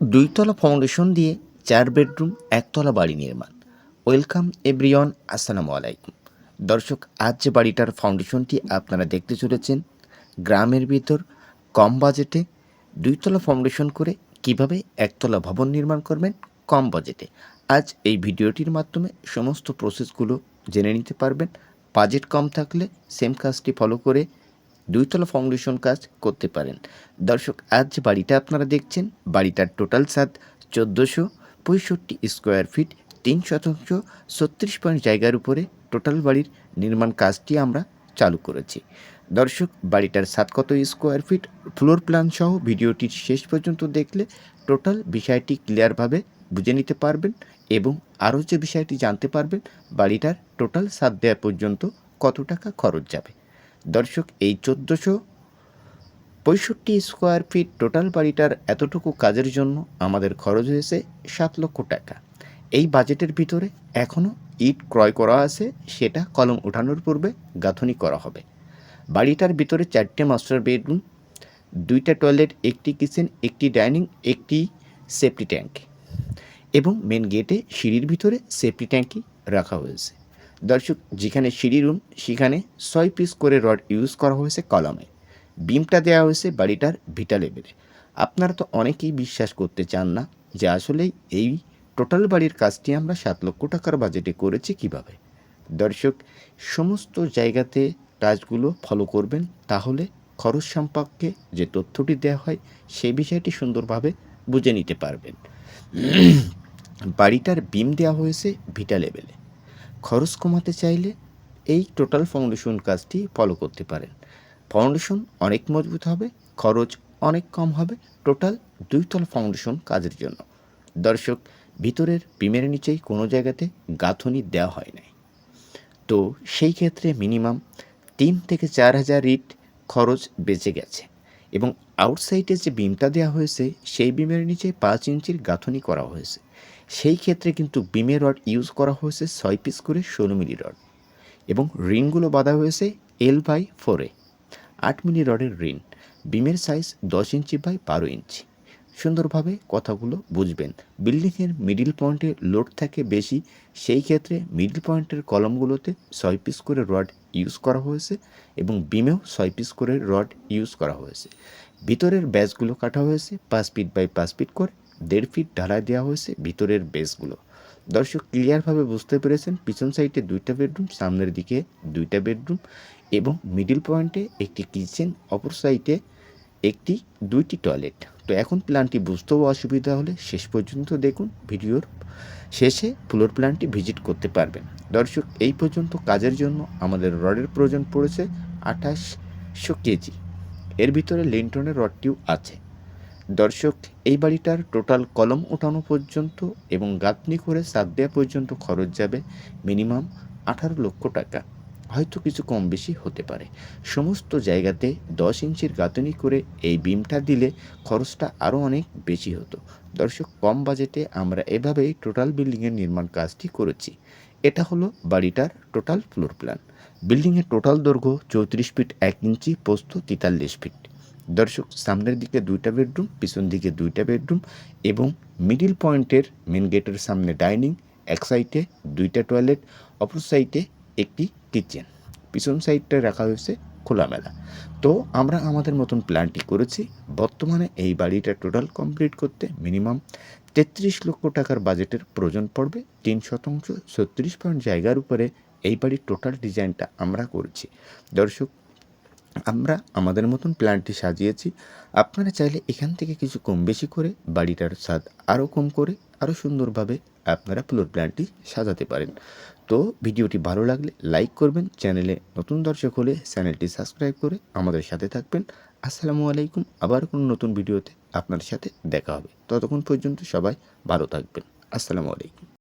দুইতলা foundation দিয়ে চার bedroom একতলা বাড়ি নির্মাণ। ওয়েলকাম এভরিওয়ান আসসালামু আলাইকুম। দর্শক, আজ যে বাড়িটার ফাউন্ডেশনটি আপনারা দেখতে চলেছেন, গ্রামের ভিতর, কম বাজেটে দুইতলা ফাউন্ডেশন করে কীভাবে একতলা ভবন নির্মাণ করবেন, কম বাজেটে। আজ এই ভিডিওটির মাধ্যমে সমস্ত প্রসেসগুলো জেনে নিতে পারবেন। বাজেট কম থাকলে সেম কাজটি ফলো করে দুইতলা ফাউন্ডেশন কাজ করতে পারেন। দর্শক, আজ যে বাড়িটা আপনারা দেখছেন। বাড়িটার টোটাল সাত, চোদ্দোশো পঁয়ষট্টি স্কোয়ার ফিট তিন শতাংশ, ছত্রিশ পয়েন্ট জায়গার উপরে টোটাল বাড়ির নির্মাণ কাজটি আমরা চালু করেছি। দর্শক, বাড়িটার সাত কত স্কোয়ার ফিট ফ্লোর প্ল্যান সহ ভিডিওটির শেষ পর্যন্ত দেখলে টোটাল বিষয়টি ক্লিয়ারভাবে বুঝে নিতে পারবেন এবং আরও যে বিষয়টি জানতে পারবেন, বাড়িটার টোটাল সাত দেওয়া পর্যন্ত কত টাকা খরচ যাবে। দর্শক, এই চোদ্দোশো পঁয়ষট্টি স্কোয়ার ফিট টোটাল বাড়িটার এতটুকু কাজের জন্য আমাদের খরচ হয়েছে সাত লক্ষ টাকা। এই বাজেটের ভিতরে এখনও ইট ক্রয় করা আছে, সেটা কলম ওঠানোর পূর্বে গাঁথনি করা হবে। বাড়িটার ভিতরে চারটে মাস্টার বেডরুম, দুইটা টয়লেট, একটি কিচেন, একটি ডাইনিং, একটি সেফটি ট্যাঙ্ক এবং মেন গেটে সিঁড়ির ভিতরে সেফটি ট্যাঙ্কই রাখা হয়েছে। দর্শক, যেখানে সিঁড়ি রুম, সেখানে ছয় পিস করে রড ইউজ করা হয়েছে কলমে। বিমটা দেওয়া হয়েছে বাড়িটার ভিটা লেভেলে আপনারা তো অনেকেই বিশ্বাস করতে চান না যে আসলেই এই টোটাল বাড়ির কাজটি আমরা সাত লক্ষ টাকার বাজেটে করেছি কীভাবে। দর্শক, সমস্ত জায়গাতে কাজগুলো ফলো করবেন, তাহলে খরচ সম্পর্কে যে তথ্যটি দেওয়া হয়, সেই বিষয়টি সুন্দরভাবে বুঝে নিতে পারবেন। বাড়িটার বিম দেওয়া হয়েছে ভিটা লেভেলে খরচ কমাতে চাইলে এই টোটাল ফাউন্ডেশন কাজটি ফলো করতে পারেন। ফাউন্ডেশন অনেক মজবুত হবে, খরচ অনেক কম হবে, টোটাল দুইতলা ফাউন্ডেশন কাজের জন্য। দর্শক, ভিতরের বিমের নিচেই কোনো জায়গাতে গাঁথনি দেওয়া হয় নাই। তো সেই ক্ষেত্রে মিনিমাম তিন থেকে চার হাজার ইট খরচ বেঁচে গেছে এবং আউটসাইডে যে বিমটা দেওয়া হয়েছে, সেই বিমের নিচে পাঁচ ইঞ্চির গাঁথনি করা হয়েছে। সেই ক্ষেত্রে কিন্তু বিমের রড ইউজ করা হয়েছে ছয় পিস করে ষোলো মিলি রড এবং রিংগুলো বাঁধা হয়েছে এল বাই ফোরে আট মিলি রডের রিন বিমের সাইজ দশ ইঞ্চি বাই বারো ইঞ্চি। সুন্দরভাবে কথাগুলো বুঝবেন। বিল্ডিংয়ের মিডিল পয়েন্টে লোড থাকে বেশি, সেই ক্ষেত্রে মিডিল পয়েন্টের কলমগুলোতে ছয় পিস করে রড ইউজ করা হয়েছে এবং বিমেও ছয় পিস করে রড ইউজ করা হয়েছে। ভিতরের ব্যাসগুলো কাটা হয়েছে পাঁচ ফিট বাই পাঁচ ফিট করে দেড় ফিট ঢালাই দেওয়া হয়েছে ভিতরের বেসগুলো। দর্শক, ক্লিয়ারভাবে বুঝতে পেরেছেন, পিছন সাইডে দুইটা বেডরুম, সামনের দিকে দুইটা বেডরুম এবং মিডিল পয়েন্টে একটি কিচেন, অপর সাইডে একটি, দুইটি টয়লেট। তো এখন প্ল্যানটি বুঝতেও অসুবিধা হলে শেষ পর্যন্ত দেখুন ভিডিওর শেষে ফ্লোর প্ল্যানটি ভিজিট করতে পারবেন। দর্শক, এই পর্যন্ত কাজের জন্য আমাদের রডের প্রয়োজন পড়েছে আঠাশশো কেজি। এর ভিতরে লিন্টনের রডটিও আছে। দর্শক, এই বাড়িটার টোটাল কলম ওঠানো পর্যন্ত এবং গাঁথনি করে সাত দেওয়া পর্যন্ত খরচ যাবে মিনিমাম আঠারো লক্ষ টাকা। হয়তো কিছু কম বেশি হতে পারে। সমস্ত জায়গাতে দশ ইঞ্চির গাঁথনি করে এই বিমটা দিলে খরচটা আরও অনেক বেশি হতো। দর্শক, কম বাজেটে আমরা এভাবেই টোটাল বিল্ডিংয়ের নির্মাণ কাজটি করেছি। এটা হলো বাড়িটার টোটাল ফ্লোর প্ল্যান। বিল্ডিংয়ের টোটাল দৈর্ঘ্য চৌত্রিশ ফিট এক ইঞ্চি, পোস্ত তেতাল্লিশ ফিট। দর্শক, সামনের দিকে দুইটা বেডরুম পিছন দিকে দুইটা বেডরুম এবং মিডিল পয়েন্টের মেন গেটের সামনে ডাইনিং এক সাইডে দুইটা টয়লেট অপর সাইডে একটি কিচেন পিছন সাইডটা রাখা হয়েছে খোলামেলা। তো আমরা আমাদের মতন প্ল্যানটি করেছি। বর্তমানে এই বাড়িটা টোটাল কমপ্লিট করতে মিনিমাম তেত্রিশ লক্ষ টাকার বাজেটের প্রয়োজন পড়বে। তিন শতাংশ ছত্রিশ পয়েন্ট জায়গার উপরে এই বাড়ির টোটাল ডিজাইনটা আমরা করেছি। দর্শক আমরা আমাদের মতন প্ল্যানটি সাজিয়েছি। আপনারা চাইলে এখান থেকে কিছু কম বেশি করে বাড়িটার স্বাদ আরও কম করে, আরও সুন্দরভাবে আপনারা ফ্লোর প্ল্যানটি সাজাতে পারেন। তো ভিডিওটি ভালো লাগলে লাইক করবেন, চ্যানেলে নতুন দর্শক হলে চ্যানেলটি সাবস্ক্রাইব করে আমাদের সাথে থাকবেন। আসসালামু আলাইকুম, আবার কোনো নতুন ভিডিওতে আপনার সাথে দেখা হবে। ততক্ষণ পর্যন্ত সবাই ভালো থাকবেন। আসসালামু আলাইকুম।